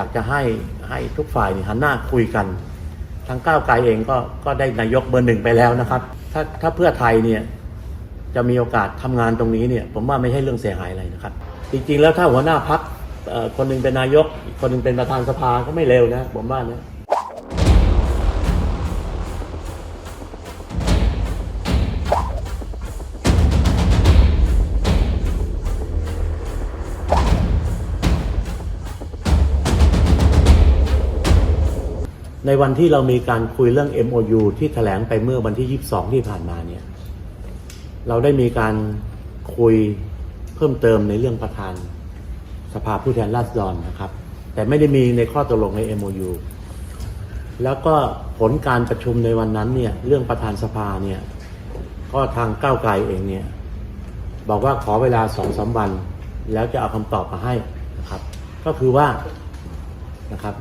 อยากจะให้ให้ทุกฝ่ายหันหน้าคุยกันทางก้าวไกลเองก็ก็ได้นายกเบอร์หนึ่งไปแล้วนะครับ ถ้าถ้าเพื่อไทยเนี่ยจะมีโอกาสทำงานตรงนี้เนี่ย ผมว่าไม่ใช่เรื่องเสียหายอะไรนะครับ จริงๆ แล้วถ้าหัวหน้าพักคนหนึ่งเป็นนายก คนหนึ่งเป็นประธานสภาก็ไม่เร็วนะ ผมว่านะ ในวันที่เรามีการคุยเรื่อง MOU ที่แถลงไปเมื่อวันที่ 22 ที่ผ่านมาเนี่ยเราได้มีการคุยเพิ่มเติมในเรื่องประธาน สภาผู้แทนราษฎรนะครับ แต่ไม่ได้มีในข้อตกลงใน MOU แล้วก็ผลการประชุมในวันนั้นเนี่ยเรื่องประธานสภาเนี่ยก็ทางก้าวไกลเองเนี่ยบอกว่าขอเวลาสองสามวัน แล้วจะเอาคำตอบมาให้นะครับ ก็คือว่านะครับ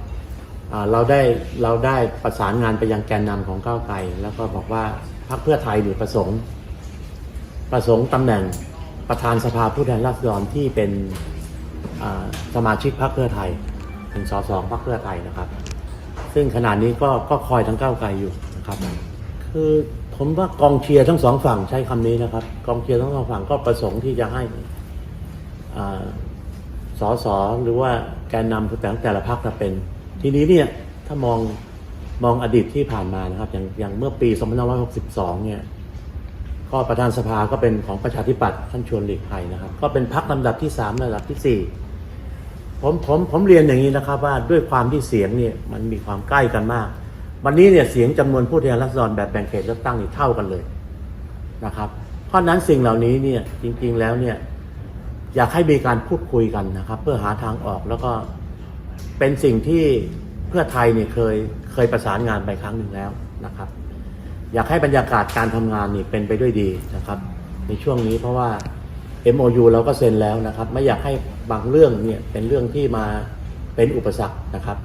เราได้เราได้ประสานงานไปยังแกนนำของก้าวไกลแล้วก็บอกว่าพรรคเพื่อไทยหรือประสงค์ ประสงค์ตำแหน่งประธานสภาผู้แทนราษฎรที่เป็นสมาชิกพรรคเพื่อไทยเป็นสสพรรคเพื่อไทยนะครับ ซึ่งขณะนี้ก็ก็คอยทั้งก้าวไกลอยู่นะครับ คือผมว่ากองเชียร์ทั้งสองฝั่งใช้คำนี้นะครับ กองเชียร์ทั้งสองฝั่งก็ประสงค์ที่จะให้อ่าสสหรือว่าแกนนำแต่แต่ละพรรคจะเป็น ทีนี้เนี่ยถ้ามองมองอดีตที่ผ่านมานะครับอย่างอย่างเมื่อปี 2562 เนี่ยก็ประธานสภาก็เป็นของประชาธิปัตย์ท่านชวนหลีกภัยนะครับ ก็เป็นพักลำดับที่สามลำดับที่สี่ผมผมผมเรียนอย่างนี้นะครับว่าด้วยความที่เสียงเนี่ยมันมีความใกล้กันมาก วันนี้เนี่ยเสียงจำนวนผู้แทนราษฎรแบบแบ่งเขตเลือกตั้งนี่เท่ากันเลยนะครับ เพราะนั้นสิ่งเหล่านี้เนี่ยจริงๆแล้วเนี่ยอยากให้มีการพูดคุยกันนะครับ เพื่อหาทางออกแล้วก็ เป็นสิ่งที่เพื่อไทยเนี่ยเคยเคยประสานงานไปครั้งหนึ่งแล้วนะครับ อยากให้บรรยากาศการทำงานนี่เป็นไปด้วยดีนะครับ ในช่วงนี้เพราะว่า MOU เราก็เซ็นแล้วนะครับ ไม่อยากให้บางเรื่องเนี่ยเป็นเรื่องที่มาเป็นอุปสรรคนะครับ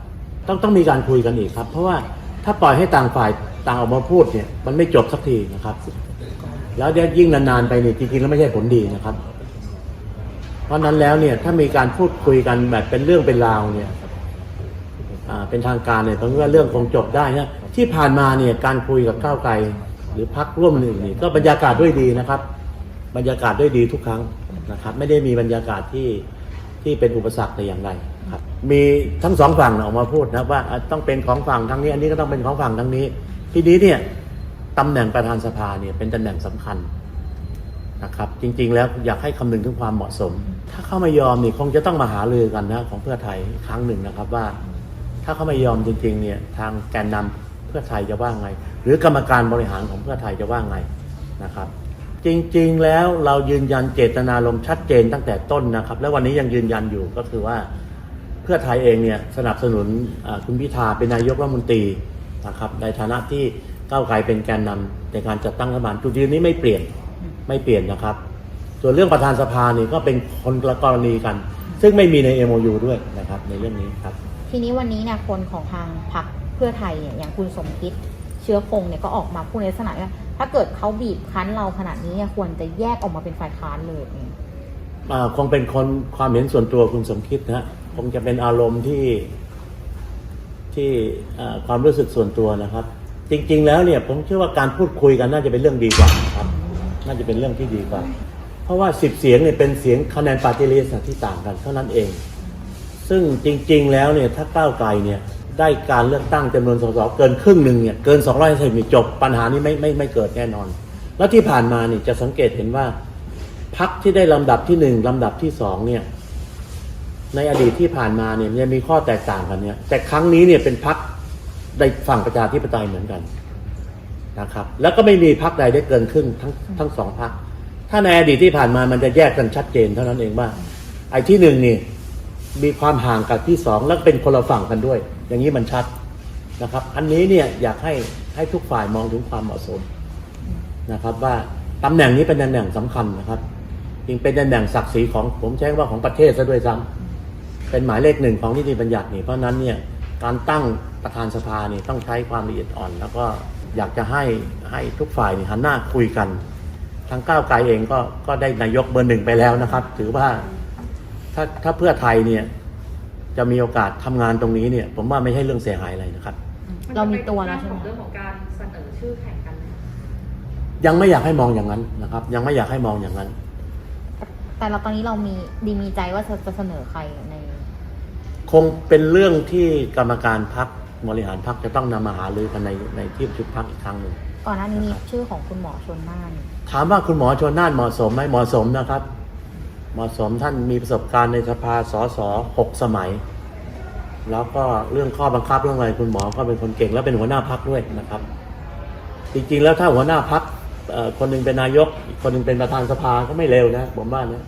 ต้องต้องมีการคุยกันอีกครับ เพราะว่าถ้าปล่อยให้ต่างฝ่ายต่างออกมาพูดเนี่ยมันไม่จบสักทีนะครับ แล้วเดี๋ยวยิ่งนานๆไปเนี่ยจริงๆแล้วไม่ใช่ผลดีนะครับ เพราะนั้นแล้วเนี่ยถ้ามีการพูดคุยกันแบบเป็นเรื่องเป็นราวเนี่ย เป็นทางการเนี่ยผมว่าเรื่องคงจบได้นะที่ผ่านมาเนี่ยการคุยกับก้าวไกล หรือพักร่วมอื่นๆนี่ก็บรรยากาศด้วยดีนะครับ บรรยากาศด้วยดีทุกครั้งนะครับ ไม่ได้มีบรรยากาศที่ที่เป็นอุปสรรคแต่อย่างใดครับ มีทั้งสองฝั่งออกมาพูดนะว่าต้องเป็นของฝั่งทางนี้ อันนี้ก็ต้องเป็นของฝั่งทางนี้ ทีนี้เนี่ยตำแหน่งประธานสภาเนี่ยเป็นตำแหน่งสำคัญนะครับ จริงๆ แล้วอยากให้คำนึงถึงความเหมาะสม ถ้าเข้าไม่ยอมนี่คงจะต้องมาหารือกันนะของเพื่อไทยครั้งหนึ่งนะครับว่า ถ้าเขาไม่ยอมจริงๆเนี่ยทางแกนนำเพื่อไทยจะว่าไง หรือกรรมการบริหารของเพื่อไทยจะว่าไงนะครับ จริงๆแล้วเรายืนยันเจตนารมณ์ชัดเจนตั้งแต่ต้นนะครับ และวันนี้ยังยืนยันอยู่ก็คือว่าเพื่อไทยเองเนี่ยสนับสนุนคุณพิธาเป็นนายกรัฐมนตรีนะครับในฐานะที่ก้าวไกลเป็นแกนนำในการจัดตั้งรัฐบาลจุดยืนนี้ไม่เปลี่ยนไม่เปลี่ยนนะครับ ส่วนเรื่องประธานสภานี่ก็เป็นคนละกรณีกัน ซึ่งไม่มีใน MOU ด้วยนะครับในเรื่องนี้ครับ ทีนี้วันนี้เนี่ยคนของทางพรรคเพื่อไทยเนี่ยอย่างคุณสมคิดเชื้อคงเนี่ยก็ออกมาพูดในลักษณะว่าถ้าเกิดเขาบีบคั้นเราขนาดนี้เนี่ยควรจะแยกออกมาเป็นฝ่ายค้านเลยเนี่ยอ่าคงเป็นคนความเห็นส่วนตัวคุณสมคิดนะฮะคงจะเป็นอารมณ์ที่ที่ความรู้สึกส่วนตัวนะครับ จริง ๆ แล้วเนี่ยผมเชื่อว่าการพูดคุยกันน่าจะเป็นเรื่องดีกว่าครับ น่าจะเป็นเรื่องที่ดีกว่า เพราะว่าสิบเสียงเนี่ยเป็นเสียงคะแนนปาร์ตี้ลิสต์ที่ต่างกันเท่านั้นเอง ซึ่งจริง ๆ แล้วเนี่ยถ้าก้าวไกลเนี่ยได้การเลือกตั้งจำนวนสสเกินครึ่งหนึ่งเนี่ยเกิน250นี่จบปัญหานี้ไม่ไม่ไม่เกิดแน่นอน แล้วที่ผ่านมาเนี่ยจะสังเกตเห็นว่าพักที่ได้ลำดับที่หนึ่งลำดับที่สองเนี่ยในอดีตที่ผ่านมาเนี่ยมันจะมีข้อแตกต่างกันเนี่ยแต่ครั้งนี้เนี่ยเป็นพักในฝั่งประชาธิปไตยเหมือนกันนะครับ แล้วก็ไม่มีพักใดได้เกินครึ่งทั้งทั้งสองพักถ้าในอดีตที่ผ่านมามันจะแยกกันชัดเจนเท่านั้นเองว่าไอ้ที่หนึ่งนี่ มีความห่างกับที่สองแล้วเป็นคนละฝั่งกันด้วย อย่างนี้มันชัดนะครับ อันนี้เนี่ยอยากให้ให้ทุกฝ่ายมองถึงความเหมาะสมนะครับว่าตำแหน่งนี้เป็นตำแหน่งสำคัญนะครับจริงเป็นตำแหน่งศักดิ์ศรีของผมใช้ว่าของประเทศซะด้วยซ้ำเป็นหมายเลขหนึ่งของนิติบัญญัตินี่เพราะฉะนั้นเนี่ยการตั้งประธานสภานี่ต้องใช้ความละเอียดอ่อน แล้วก็อยากจะให้ให้ทุกฝ่ายนี่หันหน้าคุยกันทางก้าวไกลเองก็ก็ได้นายกเบอร์หนึ่งไปแล้วนะครับ ถือว่า ถ้าถ้าเพื่อไทยเนี่ยจะมีโอกาสทำงานตรงนี้เนี่ยผมว่าไม่ใช่เรื่องเสียหายอะไรนะครับ เรามีตัวแล้วใช่ไหมของเรื่องของการเสนอชื่อแข่งกันไหมยังไม่อยากให้มองอย่างนั้นนะครับ ยังไม่อยากให้มองอย่างนั้น แต่เราตอนนี้เรามีดีมีใจว่าจะจะเสนอใครใน คงเป็นเรื่องที่กรรมการพักบริหารพักจะต้องนำมาหารือกันในในที่ประชุมพักอีกครั้งหนึ่งก่อนหน้านี้มีชื่อของคุณหมอชนน่านถามว่าคุณหมอชนน่านเหมาะสมไหมเหมาะสมนะครับเหมาะสมท่านมีประสบการณ์ในสภาสสหกสมัย แล้วก็เรื่องข้อบังคับเรื่องอะไรคุณหมอก็เป็นคนเก่งและเป็นหัวหน้าพักด้วยนะครับ จริงๆแล้วถ้าหัวหน้าพักคนหนึ่งเป็นนายก คนหนึ่งเป็นประธานสภาก็ไม่เลวนะผมว่านะ